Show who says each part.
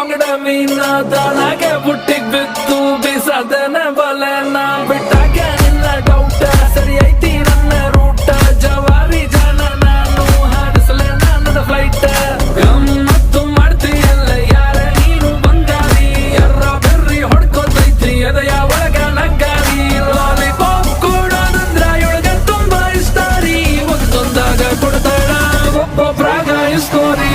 Speaker 1: ಬಂಗಡ ಮೀನ ತಾನಾಗೆ ಬುಟ್ಟಿಗ್ ಬಿತ್ತು, ಬಿಸದನ ಬಲನ ಬಿಟ್ಟಾಗೆ ಇಲ್ಲ ಡೌಟ ಸರಿ ಐತಿ ನನ್ನ ರೂಟ, ಜವಾರಿ ಜನ ನಾನು ಹಾರಿಸಲ ನನ್ನ ಫ್ಲೈಟ್ ಗಮ್ಮತ್ತು ಮಾಡ್ತೀಯಲ್ಲ ಯಾರ ನೀನು ಬಂಗಾರಿ? ಎರ್ರ ಬರ್ರಿ ಹೊಡ್ಕೊತೈತಿ ಎದೆಯ ಒಳಗ ನಗ್ಗಾರಿ? ಲಾಲಿಪಾಪ್ ಕೊಡೋದಂದ್ರ ಒಳಗ ತುಂಬಾ ಇಷ್ಟ ರೀ. ಒಂದೊಂದಾಗ ಕೊಡ್ತಾಳ ಒಬ್ಬೊಬ್ರಾಗ ಇಸ್ಕೋರಿ.